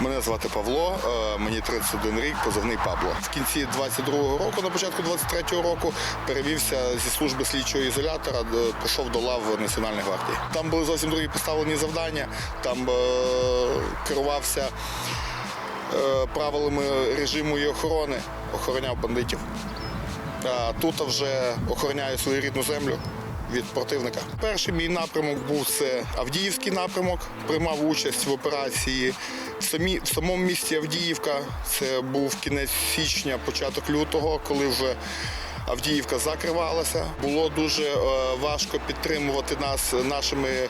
Мене звати Павло, е, мені 31 рік, позивний Пабло. В кінці 22-го року, на початку 23-го року, перевівся зі служби слідчого ізолятора, де пішов до лав Національної гвардії. Там були зовсім другі поставлені завдання. Там е, керувався е, правилами режиму і охорони, охороняв бандитів. А тут вже охороняю свою рідну землю від противника. Перший мій напрямок був це Авдіївський напрямок. Приймав участь в операції в, самі, в самому місті Авдіївка. Це був кінець січня, початок лютого, коли вже Авдіївка закривалася. Було дуже е, важко підтримувати нас нашими. Е,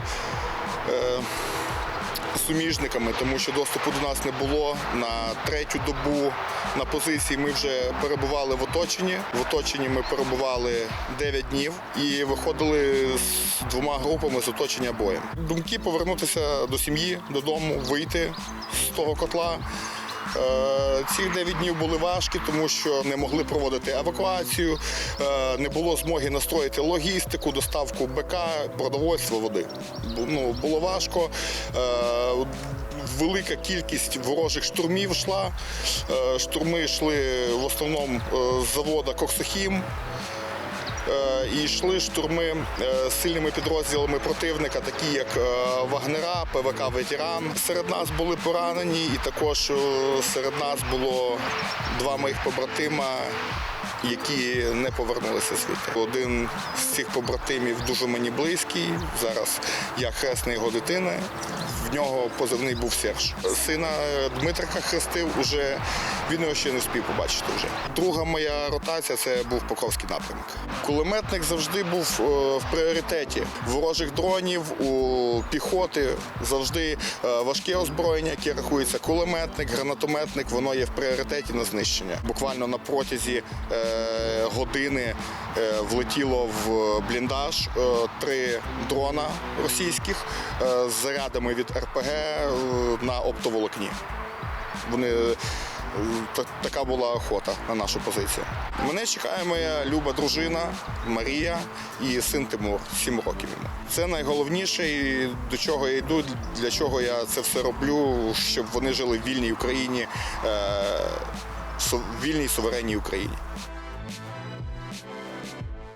суміжниками, тому що доступу до нас не було. На третю добу на позиції ми вже перебували в оточенні. В оточенні ми перебували 9 днів і виходили з двома групами з оточення боєм. Думки повернутися до сім'ї, додому, вийти з того котла. Е, Ці 9 днів були важкі, тому що не могли проводити евакуацію, е, не було змоги настроїти логістику, доставку БК, продовольства, води. Ну, було важко. Е, Велика кількість ворожих штурмів йшла. Штурми йшли в основному з завода Коксохім. Е, І йшли штурми е, сильними підрозділами противника, такі як е, Вагнера, ПВК Ветеран. Серед нас були поранені, і також серед нас було два моїх побратима, які не повернулися звідти. Один з цих побратимів дуже мені близький. Зараз я хресний його дитини. В нього позивний був Серж. Сина Дмитрика хрестив уже. Він його ще не встиг побачити вже. Друга моя ротація це був Покровський напрямок. Кулеметник завжди був е, в пріоритеті. Ворожих дронів у піхоти завжди е, важке озброєння, яке рахується кулеметник, гранатометник. Воно є в пріоритеті на знищення. Буквально на протязі е, години е, влетіло в бліндаж е, три дрона російських е, з зарядами від РПГ е, на оптоволокні. Вони е, така була охота на нашу позицію. Мене чекає моя люба дружина Марія і син Тимур, 7 років. Це найголовніше, і до чого я йду, для чого я це все роблю, щоб вони жили в вільній Україні, е, су- вільній суверенній Україні.